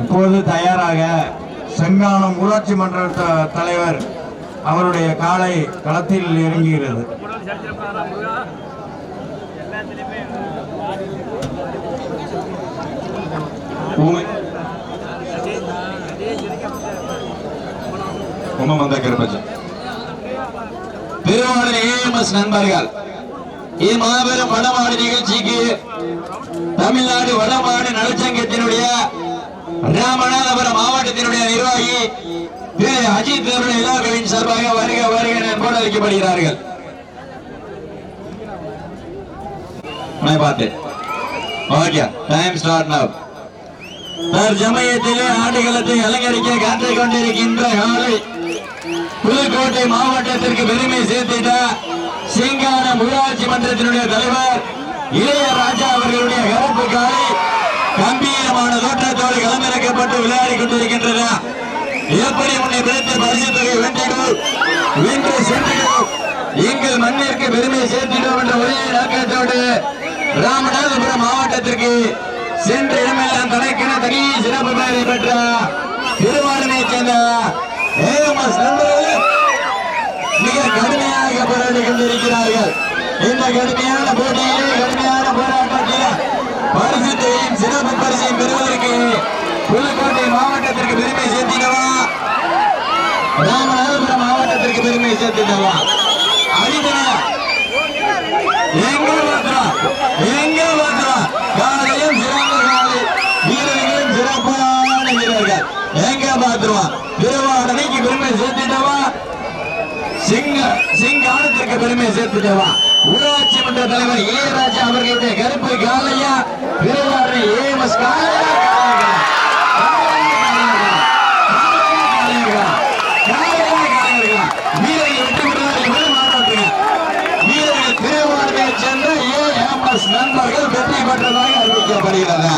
இப்போது தயாராக செங்கானம் ஊராட்சி மன்ற தலைவர் அவருடைய காலை களத்தில் இறங்குகிறது. ஊமை கருப்பஜன் திருவாரூர் ஏஎம்எஸ் நண்பர்கள். இம்மாபெரும் வடமாடு நிகழ்ச்சிக்கு தமிழ்நாடு வடமாடு நலச்சங்கத்தினுடைய ராமநாதபுரம் மாவட்டத்தினுடைய நிர்வாகி திரு அஜித் அவருடைய இலாக்களின் சார்பாக வருக வருக நண்போடு அளிக்கப்படுகிறார்கள் பார்த்தேன் ஓகே டைம் ஸ்டார்ட் நவ் தற்சமயத்திலே ஆடுகளத்தை அலங்கரிக்க காத்துக் கொண்டிருக்கின்ற காலை புதுக்கோட்டை மாவட்டத்திற்கு பெருமை சேர்த்திட்ட சிங்கான ஊராட்சி மன்றத்தினுடைய தலைவர் இளையராஜா அவர்களுடைய கருப்பு காலை கம்பீரமான தோற்றத்தோடு களமிறக்கப்பட்டு விளையாடி கொண்டிருக்கின்றன. எப்படி உன்னை பிடித்த பரிசு தொகை வென்றிடும் வென்று சென்றிடும் எங்கள் மண்ணிற்கு பெருமை சேர்த்திடும் என்ற ஒரே நோக்கத்தோடு ராமநாதபுரம் மாவட்டத்திற்கு சென்ற இடமெல்லாம் தனக்கென தனி சிறப்பு பெயரை பெற்ற திருவாரூரை சேர்ந்த ஏஎம்எஸ் நண்பர்களே மிக கடுமையாக போராடி கொண்டிருக்கிறார்கள். இந்த கடுமையான போட்டியிலே கடுமையான போராட்டத்தில் பரிசுத்தையும் சிறப்பு பரிசையும் பெறுவதற்கு புதுக்கோட்டை மாவட்டத்திற்கு பெருமை சேர்த்தினவா ராமநாதபுரம் மாவட்டத்திற்கு பெருமை சேர்த்தினவா அடித்தன எங்க மாத்திரம் எங்க மாத்திரம். காலையும் சிறந்த காலை வீரர்களும் சிறப்பான வீரர்கள். எங்க பெருமை சேர்த்திட்டவா சிங்க சிங்கானத்திற்கு பெருமை சேர்த்துட்டவா ஊராட்சி மன்ற தலைவர் இளையராஜா அவர்களுடைய கருப்பு காலையா திருவாரூர் ஏமஸ் காலையா நண்பர்கள் வெற்றி பெற்றதாக அறிவிக்கப்படுகிறது.